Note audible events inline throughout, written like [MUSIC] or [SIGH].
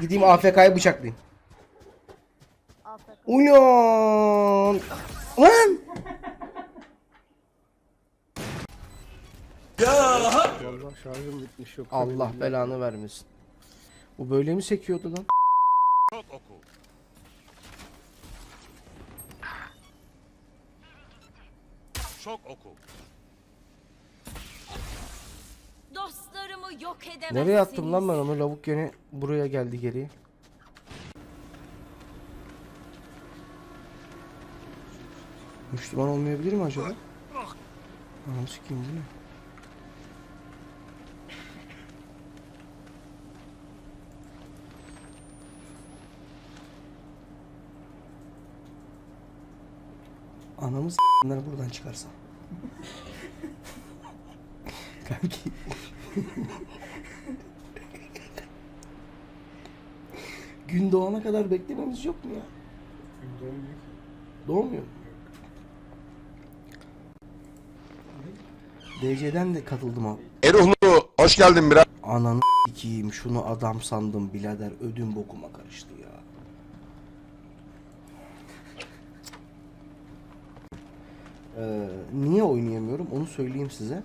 Gideyim AFK'yı bıçaklayayım. Uyan. Lan. Vallahi şarjım bitmiş yok. Allah belanı vermesin. Bu böyle mi sekiyordu lan? Çok oku. Çok oku. Dostlarımı yok edemezsiniz. Nereye attım lan ben onu? Lavuk gene buraya geldi geri. Müslüman olmayabilir mi acaba? Anam sikeyim bu ne? Anamı s***ler buradan çıkarsa. [LAUGHS] Kanki. Gün doğana kadar beklememiz yok mu ya? Doğmuyor mu? DC'den de katıldım abi. Eruhlu hoş geldin biraz. Ananı sikeyim şunu adam sandım birader ödüm bokuma karıştı ya. Ee, niye oynayamıyorum onu söyleyeyim size.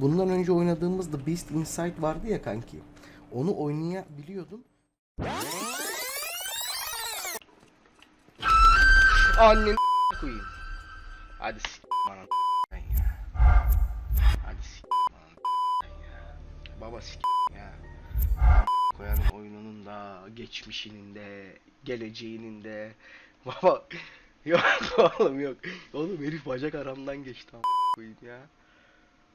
Bundan önce oynadığımız The Beast Inside vardı ya kanki. Onu oynayabiliyordum. Annen koyayım. Hadi s*** bana ya. Hadi s*** bana ya. Baba s*** ya. Koyarım oyununun da, geçmişinin de, geleceğinin de. [LAUGHS] Baba yok oğlum yok. Oğlum herif bacak aramdan geçti koyayım ya.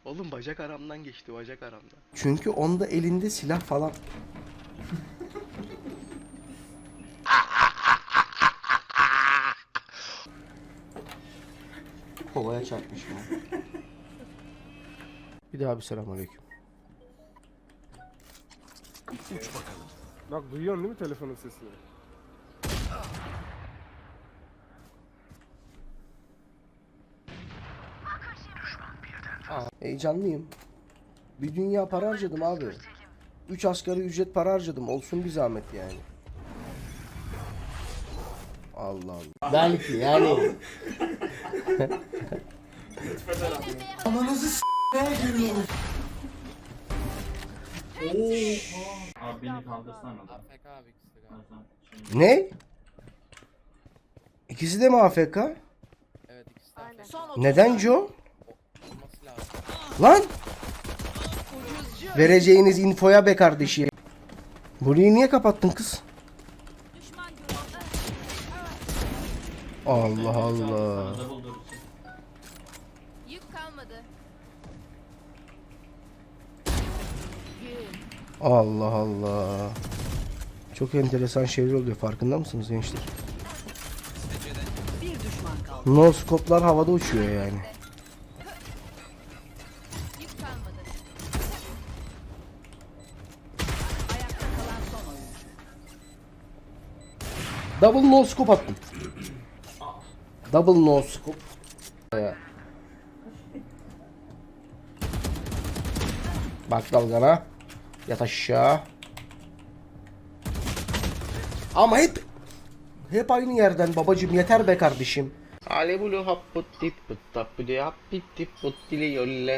Oğlum bacak aramdan geçti bacak aramdan. Çünkü onda elinde silah falan. [LAUGHS] Kovaya çarpmış ya. Bir daha bir selamünaleyküm. Bak duyuyorsun değil mi telefonun sesini? Heyecanlıyım. Bir dünya para harcadım abi. 3 asgari ücret para harcadım. Olsun bir zahmet yani. Allah Allah. Belki yani. Abi beni kaldırsana ne? İkisi de mi AFK? Aynen. Neden Joe? Lan! Vereceğiniz infoya be kardeşim. Burayı niye kapattın kız? Allah Allah. Yük kalmadı. Allah Allah. Çok enteresan şeyler oluyor. Farkında mısınız gençler? No scope'lar havada uçuyor yani. Double no scope attım. Double no scope. Bak dalgana. Yat aşağı. Ama hep hep aynı yerden babacım yeter be kardeşim. Alebulu happut dip put tappu di happit dip dili yolle.